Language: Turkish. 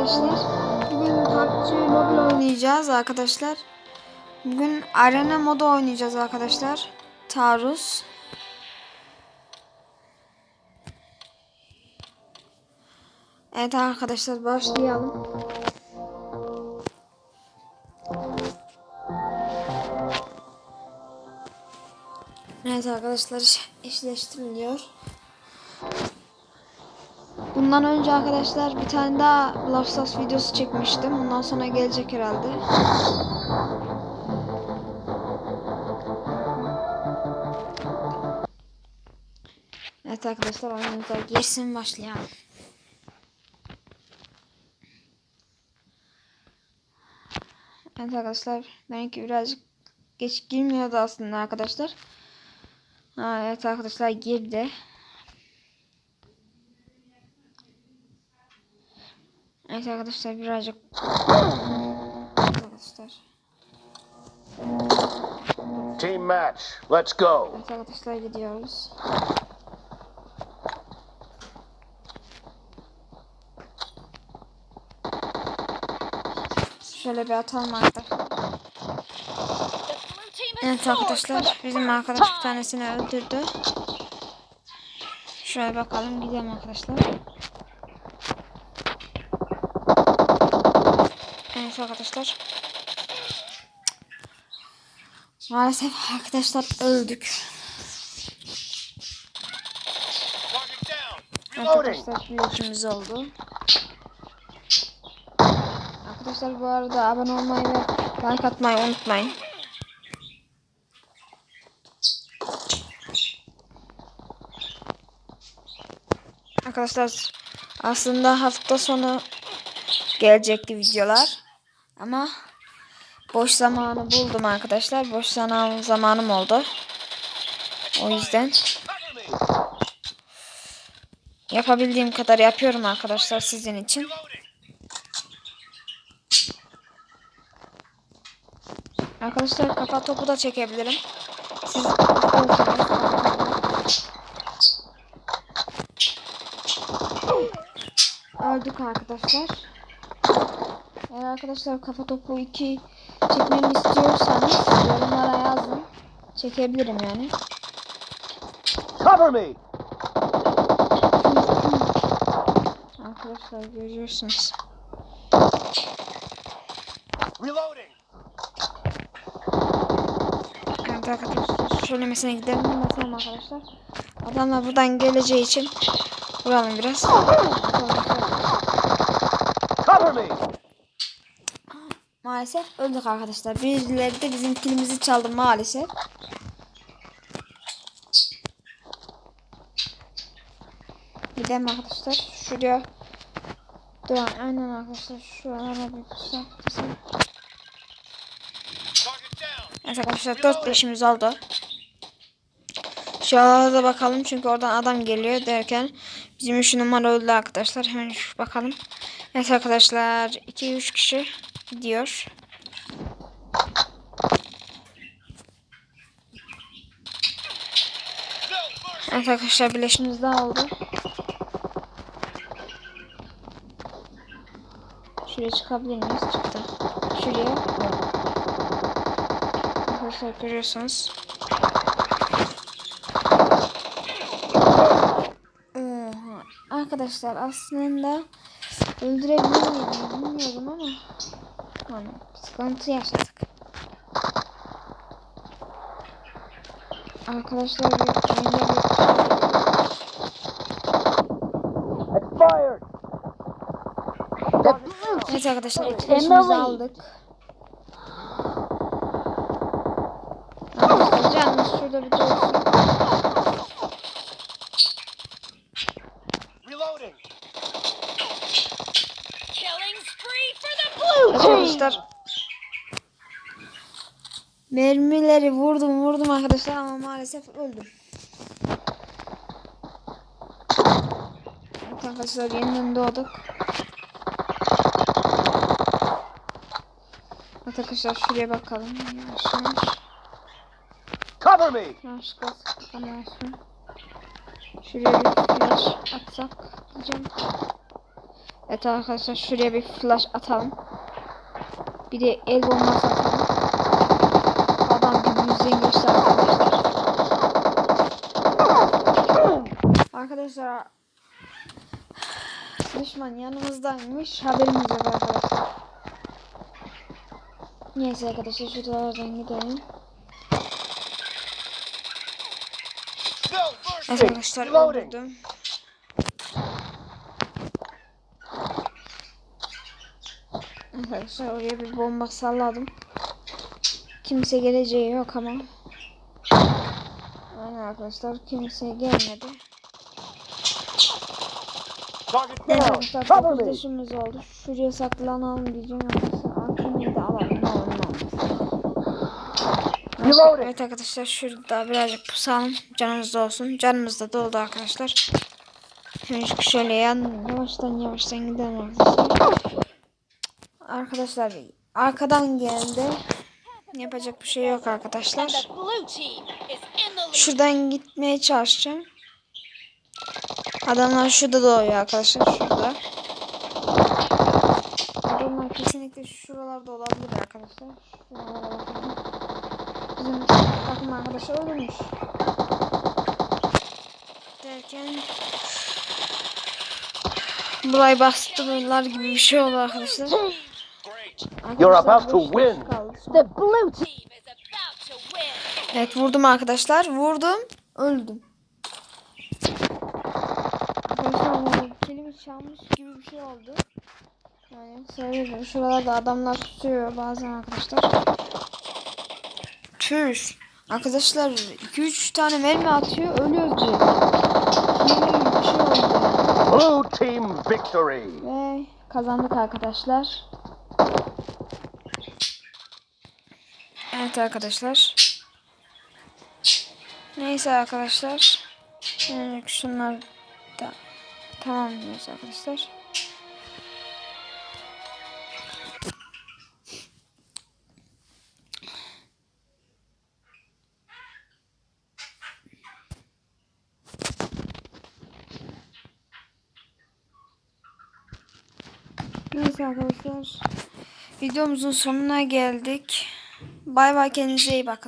arkadaşlar. Bugün PUBG Mobile oynayacağız arkadaşlar. Bugün arena modu oynayacağız arkadaşlar. Taarruz. Evet arkadaşlar başlayalım. Evet arkadaşlar iş- eşleştiriliyor. Bundan önce arkadaşlar bir tane daha Stars videosu çekmiştim. Bundan sonra gelecek herhalde. Evet arkadaşlar oyunumuza girsin başlayalım. Evet arkadaşlar benimki birazcık geç girmiyordu aslında arkadaşlar. Ha, evet arkadaşlar girdi. Evet arkadaşlar birazcık arkadaşlar. Team match. Let's go. Evet arkadaşlar gidiyoruz. Şöyle bir atalım arkadaşlar. Evet arkadaşlar bizim arkadaş bir tanesini öldürdü. Şöyle bakalım gidelim arkadaşlar. Evet arkadaşlar. Maalesef arkadaşlar öldük. Arkadaşlar işimiz oldu. Arkadaşlar bu arada abone olmayı ve like atmayı unutmayın. Arkadaşlar aslında hafta sonu gelecekti videolar. Ama boş zamanı buldum arkadaşlar. Boş zaman zamanım oldu. O yüzden yapabildiğim kadar yapıyorum arkadaşlar sizin için. Arkadaşlar kafa topu da çekebilirim. Siz Öldük arkadaşlar. Arkadaşlar kafa topu 2 çekmemi istiyorsanız yorumlara yazın. Çekebilirim yani. Cover me. Arkadaşlar görüyorsunuz. Reloading. Evet arkadaşlar şöyle mesela gidelim bakalım arkadaşlar. Adamlar buradan geleceği için vuralım biraz. Cover me. Maalesef öldük arkadaşlar. Birileri de bizim kilimizi çaldı maalesef. Gidelim arkadaşlar. Şuraya Dur aynen arkadaşlar. Şuralara bir tutsak. Evet arkadaşlar 4 leşimiz oldu. Şu arada bakalım çünkü oradan adam geliyor derken bizim 3 numara öldü arkadaşlar. Hemen şu bakalım. Evet arkadaşlar 2-3 kişi gidiyor. Evet arkadaşlar birleşimiz daha oldu. Şuraya çıkabilir miyiz? Çıktı. Şuraya. Arkadaşlar görüyorsunuz. Oha. Arkadaşlar aslında öldürebilir miydim bilmiyorum ama hani sıkıntı yaşadık. Arkadaşlar Expired. Evet arkadaşlar etkileşimizi aldık. Arkadaşlar canınız şurada bir dursun. Reloading. Killing spree for the blue Arkadaşlar mermileri vurdum vurdum arkadaşlar ama maalesef öldüm. Evet arkadaşlar yeniden doğduk. Evet arkadaşlar şuraya bakalım. Yavaş yavaş. Cover me. Ama olsun. Şuraya bir flash atsak diyeceğim. Evet arkadaşlar şuraya bir flash atalım. Bir de el bombası atalım. Adam dibimizden geçti arkadaşlar. Arkadaşlar düşman yanımızdaymış haberimiz yok arkadaşlar. Neyse arkadaşlar şuralardan gidelim. Arkadaşlar öldürdüm. Arkadaşlar oraya bir bomba salladım. Kimse geleceği yok ama. Aynen arkadaşlar kimse gelmedi. Evet arkadaşlar Cover 9 me. yaşımız oldu. Şuraya saklanalım diyeceğim arkadaşlar. Arkayı da alalım. Ne olur ne olmaz. Reloading. Evet arkadaşlar şurada birazcık pusalım. Canımız da olsun. Canımız da doldu arkadaşlar. Hemen şöyle yan, yavaştan yavaştan gidelim arkadaşlar. Arkadaşlar arkadan geldi. Yapacak bir şey yok arkadaşlar. Şuradan gitmeye çalışacağım. Adamlar şurada doğuyor arkadaşlar. Şurada. Adamlar kesinlikle şuralarda olabilir arkadaşlar. Bizim takım arkadaşlar ölmüş. Derken Burayı bastırırlar gibi bir şey oldu arkadaşlar. You're about to win. The blue team is about to win. Evet vurdum arkadaşlar. Vurdum. Öldüm. Kelime çalmış gibi bir şey oldu. Yani söyleyeyim. Şuralarda adamlar tutuyor bazen arkadaşlar. Tüş. Arkadaşlar 2-3 tane mermi atıyor. Ölüyoruz bir şey. Blue team victory. Ve kazandık arkadaşlar. Evet arkadaşlar. Neyse arkadaşlar. Yani şunlar da tamam diyoruz arkadaşlar. Neyse arkadaşlar. Videomuzun sonuna geldik. Bay bay kendinize iyi bakın.